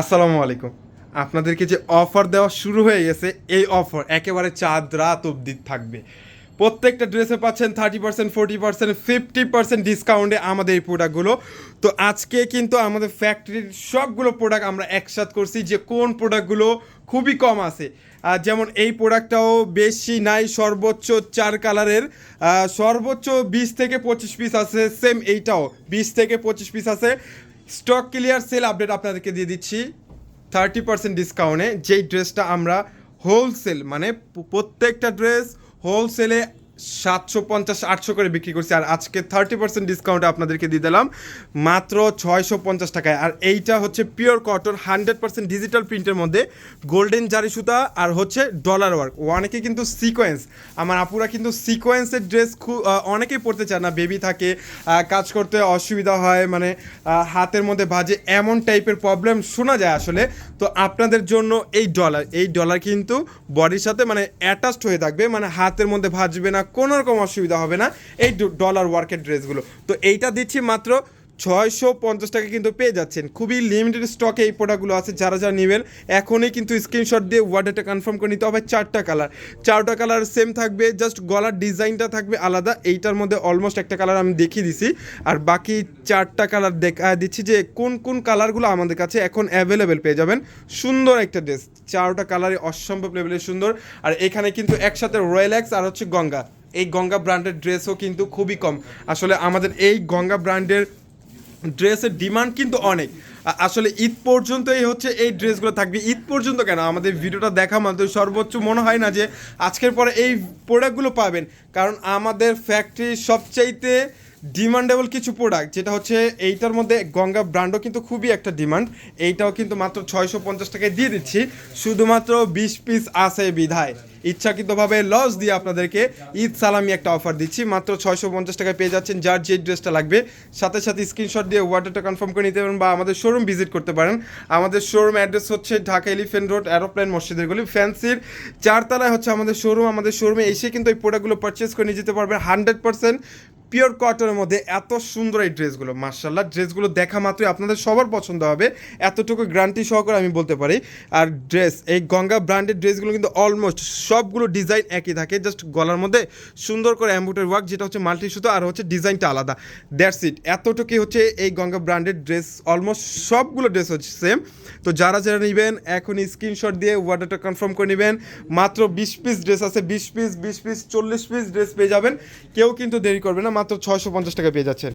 আসসালামু আলাইকুম। আপনাদেরকে যে অফার দেওয়া শুরু হয়ে গেছে, এই অফার একেবারে চাঁদ রাত অবধি থাকবে। প্রত্যেকটা ড্রেসে পাচ্ছেন thirty percent forty percent fifty percent ডিসকাউন্টে আমাদের এই প্রোডাক্টগুলো তো আজকে কিন্তু আমাদের ফ্যাক্টরির সবগুলো প্রোডাক্ট আমরা একসাথ করছি, যে কোন প্রোডাক্টগুলো খুবই কম আছে। যেমন এই প্রোডাক্টটাও বেশি নাই, সর্বোচ্চ চার কালারের সর্বোচ্চ বিশ থেকে পঁচিশ পিস আছে সেম এইটাও, বিশ থেকে পঁচিশ পিস আছে। স্টক ক্লিয়ার সেল আপডেট আপনাদেরকে দিয়ে দিচ্ছি। থার্টি পার্সেন্ট ডিসকাউন্টে যেই ড্রেসটা আমরা হোলসেল মানে প্রত্যেকটা ড্রেস হোলসেলে সাতশো পঞ্চাশ, আটশো করে বিক্রি করছি আর আজকে থার্টি পার্সেন্ট ডিসকাউন্টে আপনাদেরকে দিয়ে দিলাম। মাত্র ছয়শো পঞ্চাশ টাকায়। আর এইটা হচ্ছে pure cotton hundred percent digital প্রিন্টের মধ্যে গোল্ডেন জারি সুতা আর হচ্ছে ডলার ওয়ার্ক অনেকে কিন্তু সিকোয়েন্স আমার আপুরা কিন্তু সিকোয়েন্সের ড্রেস খুব অনেকেই পড়তে চায় না। বেবি থাকে কাজ করতে অসুবিধা হয় মানে হাতের মধ্যে বাজে এমন টাইপের প্রবলেম শোনা যায় আসলে। তো আপনাদের জন্য এই ডলার এই ডলার কিন্তু বডির সাথে মানে অ্যাটাচড হয়ে থাকবে মানে হাতের মধ্যে ভাজবে না কোনো রকম অসুবিধা হবে না। এই ডলার ওয়ার্কের ড্রেসগুলো তো এইটা দিচ্ছি মাত্র ছয়শো পঞ্চাশ টাকা কিন্তু পেয়ে যাচ্ছেন। খুবই লিমিটেড স্টকে এই প্রোডাক্টগুলো আছে, যারা যারা নেবেন, এখনই কিন্তু স্ক্রিনশট দিয়ে ওয়ার্ডারটা কনফার্ম করে নিতে হবে চারটা কালার চারটা কালার সেম থাকবে জাস্ট গলার ডিজাইনটা থাকবে আলাদা, এইটার মধ্যে অলমোস্ট একটা কালার আমি দেখিয়ে দিছি। আর বাকি চারটা কালার দেখা, দিচ্ছি যে কোন কোন কালারগুলো আমাদের কাছে এখন অ্যাভেলেবেল পেয়ে যাবেন। সুন্দর একটা ড্রেস চারটা কালারই অসম্ভব লেভেলের সুন্দর। আর এখানে কিন্তু একসাথে রয়্যাল এক্স আর হচ্ছে গঙ্গা। এই গঙ্গা ব্র্যান্ডের ড্রেসও কিন্তু খুবই কম। আসলে আমাদের এই গঙ্গা ব্র্যান্ডের ড্রেসের ডিমান্ড কিন্তু অনেক। আসলে ঈদ পর্যন্তই হচ্ছে এই ড্রেসগুলো থাকবে। ঈদ পর্যন্ত কেন? আমাদের ভিডিওটা দেখা মাত্র সর্বোচ্চ মনে হয় না যে আজকের পরে এই প্রোডাক্টগুলো পাবেন। কারণ আমাদের ফ্যাক্টরি সবচাইতে ডিমান্ডেবল কিছু প্রোডাক্ট যেটা হচ্ছে এইটার মধ্যে গঙ্গা ব্র্যান্ডও কিন্তু খুবই একটা ডিমান্ড এইটাও কিন্তু মাত্র ছয়শো পঞ্চাশ টাকায় দিয়ে দিচ্ছি, শুধুমাত্র বিশ পিস আছে বিধায়। ইচ্ছাকৃতভাবে লস দিয়ে আপনাদেরকে ঈদ সালামি একটা অফার দিচ্ছি, মাত্র ছয়শো পঞ্চাশ টাকায় পেয়ে যাচ্ছেন যার যে ড্রেসটা লাগবে, সাথে সাথে স্ক্রিনশট দিয়ে ওয়াটারটা কনফার্ম করে নিতে পারেন বা আমাদের শোরুম ভিজিট করতে পারেন। আমাদের শোরুম অ্যাড্রেস হচ্ছে ঢাকা এলিফেন্ট রোড অ্যারোপ্লেন মসজিদের গলি, ফ্যান্সির চারতলায় হচ্ছে আমাদের শোরুম আমাদের শোরুমে এসে কিন্তু এই প্রোডাক্টগুলো পারচেস করে নিয়ে যেতে পারবেন হান্ড্রেড পার্সেন্ট পিওর কটনের মধ্যে এত সুন্দর এই ড্রেসগুলো মার্শাল্লাহ ড্রেসগুলো দেখা মাত্রই আপনাদের সবার পছন্দ হবে, এতটুকু গ্যারান্টি সহকারে আমি বলতে পারি। আর ড্রেস এই গঙ্গা ব্র্যান্ডের ড্রেসগুলো কিন্তু অলমোস্ট সবগুলো ডিজাইন একই থাকে জাস্ট গলার মধ্যে সুন্দর করে অ্যাম্বুটার ওয়ার্ক যেটা হচ্ছে মাল্টি সুতো আর হচ্ছে ডিজাইনটা আলাদা। দ্যাটস ইট এতটুকুই হচ্ছে এই গঙ্গা ব্র্যান্ডের ড্রেস অলমোস্ট সবগুলো ড্রেস হচ্ছে সেম তো যারা যারা নেবেন, এখন স্ক্রিনশট দিয়ে ওয়ার্ডারটা কনফার্ম করে নেবেন, মাত্র বিশ পিস ড্রেস আছে, বিশ পিস বিশ পিস চল্লিশ পিস ড্রেস পেয়ে যাবেন। কেউ কিন্তু দেরি করবে না মাত্র ছয়শো পঞ্চাশ টাকা পেয়ে যাচ্ছেন।